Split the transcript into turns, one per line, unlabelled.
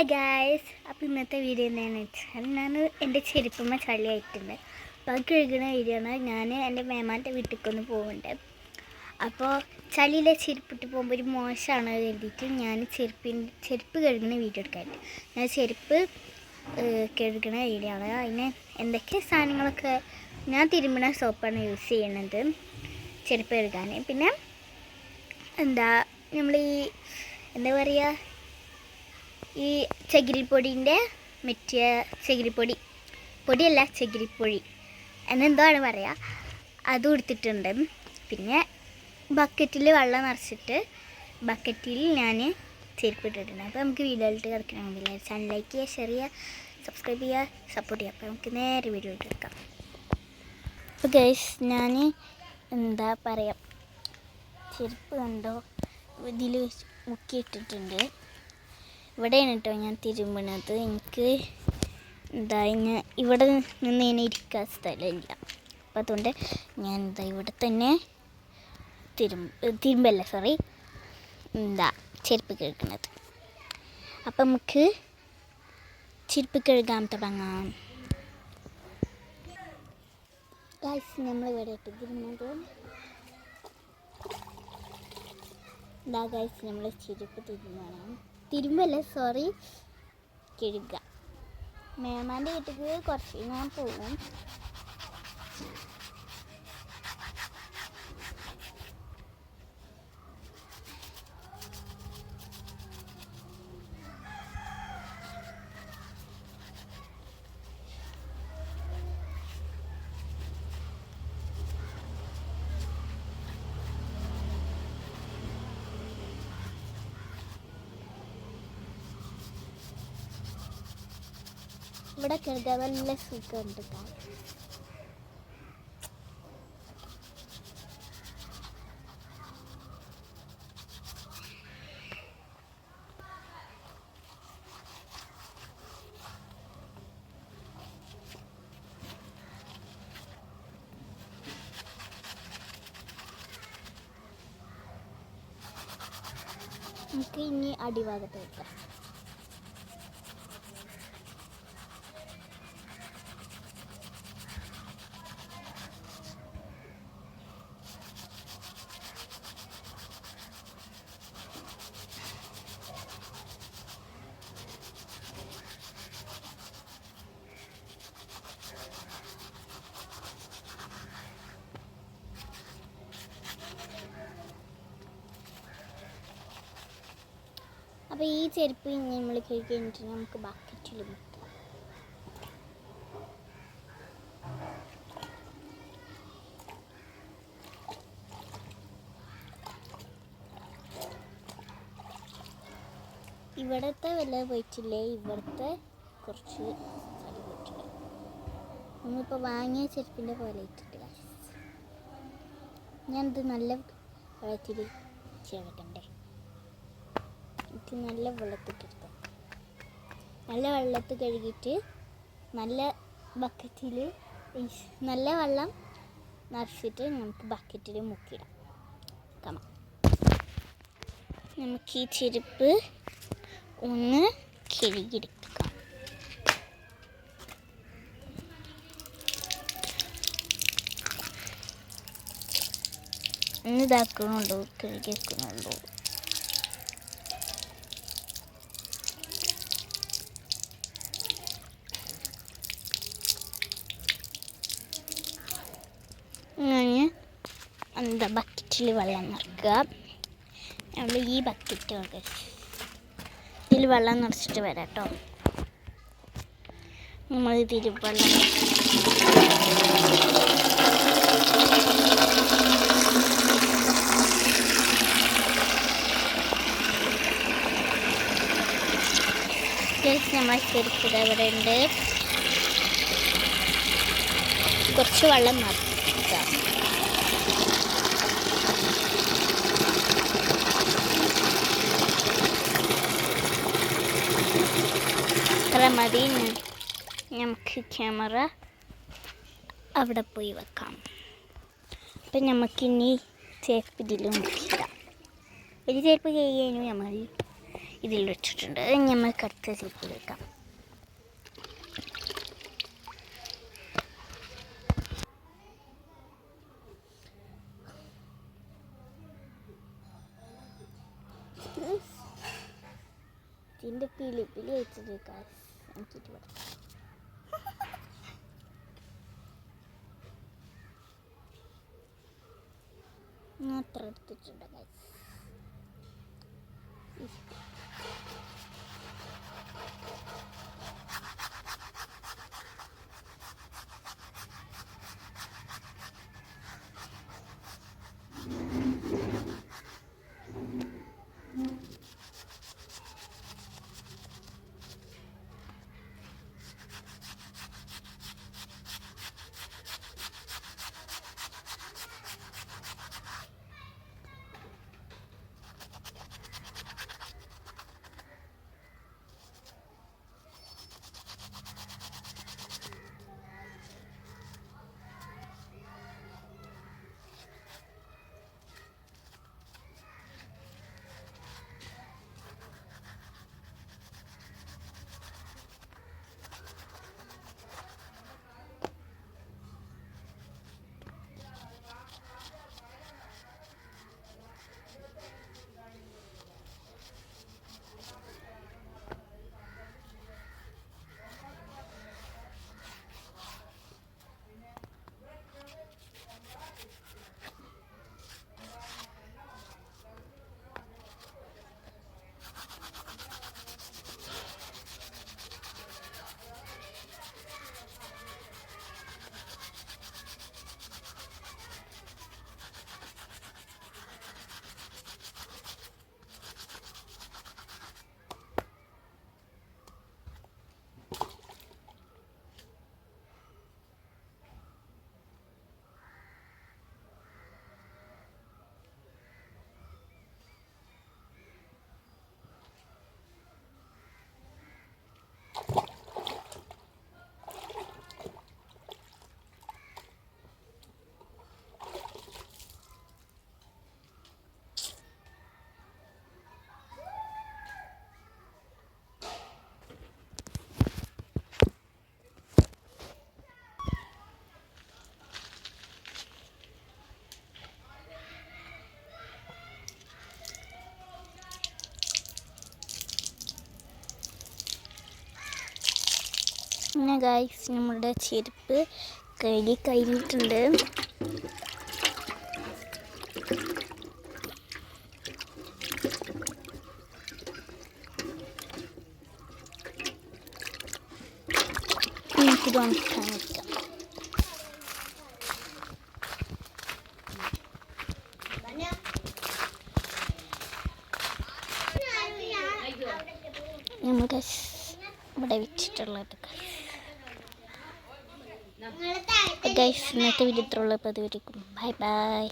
Hello guys അപ്പോൾ ഇന്നത്തെ video എന്താണെന്ന് വെച്ചാൽ ഞാൻ എന്റെ ചെരുപ്പമ്മ ചളിയായിട്ടുണ്ട് അത് കഴുകുന്ന വീഡിയോ ആണ്. ഞാൻ എന്റെ മേമാന്റെ വീട്ടിലേക്കൊന്ന് പോകുന്നുണ്ട് അപ്പോൾ ചളിയിലെ ചെരുപ്പിട്ട് പോകുമ്പോൾ ഒരു മോശമാണ് കരുതിയിട്ട് ഞാൻ ചെരുപ്പിന് ചെരുപ്പ് കഴുകുന്ന വീഡിയോ എടുക്കാറുണ്ട് ഞാൻ ചെരുപ്പ് കഴുകുന്ന വീഡിയോ ആണ്. അതിന് എന്തൊക്കെ സാധനങ്ങളൊക്കെ ഞാൻ തിരുമ്പണ സോപ്പാണ് യൂസ് ചെയ്യണത് ചെരുപ്പ് കഴുകാൻ പിന്നെ എന്താ നമ്മൾ ഈ എന്താ പറയുക ഈ ചകിരിപ്പൊടിന്റെ മെറ്റിയ ചകിരിപ്പൊടി. പൊടിയല്ല ചകിരിപ്പൊടി എന്നെന്താണ് പറയുക അത് കൊടുത്തിട്ടുണ്ട് പിന്നെ ബക്കറ്റിൽ വെള്ളം നിറച്ചിട്ട് ബക്കറ്റിൽ ഞാൻ ചെരുപ്പിട്ടിട്ടുണ്ട്. അപ്പോൾ നമുക്ക് വീഡിയോയിലിട്ട് കിടക്കണമെങ്കിൽ ചാനൽ ലൈക്ക് ചെയ്യുക ഷെയർ ചെയ്യുക സബ്സ്ക്രൈബ് ചെയ്യുക സപ്പോർട്ട് ചെയ്യുക. അപ്പോൾ നമുക്ക് നേരെ വീഡിയോ എടുക്കാം അപ്പോൾ ഗൈസ് ഞാൻ എന്താ പറയുക ചെരുപ്പ് കണ്ടോ? ഇതിൽ മുക്കിയിട്ടിട്ടുണ്ട്. ഇവിടെയാണ് കേട്ടോ ഞാൻ തിരുമ്പണത്. എനിക്ക് എന്താ ഞാൻ ഇവിടെ നിന്ന് ഇനി ഇരിക്കാൻ സ്ഥലമില്ല. അപ്പം അതുകൊണ്ട് ഞാൻ എന്താ ഇവിടെ തന്നെ തിരുമ്പ് തിരുമ്പല്ല സോറി എന്താ ചെരുപ്പ് കഴുകുന്നത് അപ്പം നമുക്ക് ചെരുപ്പ് കഴുകാൻ തുടങ്ങാം. ഗായ്സ് നമ്മൾ ഇവിടെ തിരുന്നത് ഇതാ ഗൈസ് നമ്മൾ ചെരുപ്പ് തിരുമ്പാണ്. തിരുമ്പല്ല? സോറി കിഴുക. മേമാന്റെ വീട്ടിലേക്ക് കുറച്ച് ഞാൻ പോകും ഇവിടെ കിടക്കാൻ നല്ല സുഖമുണ്ട്. നമുക്ക് ഇനി അടിഭാഗത്ത് വെക്കാം അപ്പോൾ ഈ ചെരുപ്പ് നമ്മൾ കഴിക്കഴിഞ്ഞിട്ട് നമുക്ക് ബക്കറ്റിൽ ഇവിടുത്തെ വില പോയിട്ടില്ലേ? ഇവിടുത്തെ കുറച്ച് നമ്മളിപ്പോൾ വാങ്ങിയ ചെരുപ്പിന്റെ പോലെ ഇട്ടിട്ട് ഞാനിത് നല്ല വെള്ളത്തിൽ ചേർക്കണ്ടേ ഇത് നല്ല വെള്ളത്തിട്ടെടുക്കാം നല്ല വെള്ളത്തിൽ കഴുകിയിട്ട് നല്ല ബക്കറ്റിൽ നല്ല വെള്ളം നിറച്ചിട്ട് നമുക്ക് ബക്കറ്റിൽ മുക്കിയിടാം നമുക്ക് ഈ ചെരുപ്പ് ഒന്ന് കഴുകിയെടുക്കാം. ഒന്ന് ഇതാക്കുന്നുള്ളൂ വെക്കണുള്ളൂ ഞാൻ എന്താ ബക്കറ്റിൽ വെള്ളം നിറക്കുക. നമ്മൾ ഈ ബക്കറ്റ് ഇതിൽ വെള്ളം നിറച്ചിട്ട് വരാം കേട്ടോ. നമ്മൾ ഇതിൽ വെള്ളം അവിടെ ഉണ്ട്. കുറച്ച് വെള്ളം നിറക്കുക അത്ര മതി. നമുക്ക് ക്യാമറ അവിടെ പോയി വെക്കാം. അപ്പം നമുക്കിനി ചേപ്പ് ഇതിലും വെക്കാം. ഒരു ചേപ്പ് കഴിഞ്ഞു നമ്മൾ ഇതിൽ വെച്ചിട്ടുണ്ട്. നമുക്ക് അടുത്ത ചേപ്പ് വെക്കാം. ഇതിന്റെ പിളി വെച്ചിട്ട് പറയാം അത്ര എടുത്തിട്ടുണ്ട് guys. ഗൈസ് നമ്മുടെ ചെരുപ്പ് കഴുകി കഴിഞ്ഞിട്ടുണ്ട്. എനിക്ക് വെക്കാം നമ്മുടെ ഇവിടെ വെച്ചിട്ടുള്ളത് ഗൈസ് ഇന്നത്തെ വീഡിയോ ഇത്രയുള്ള പതിവരിക്കും ബൈ ബൈ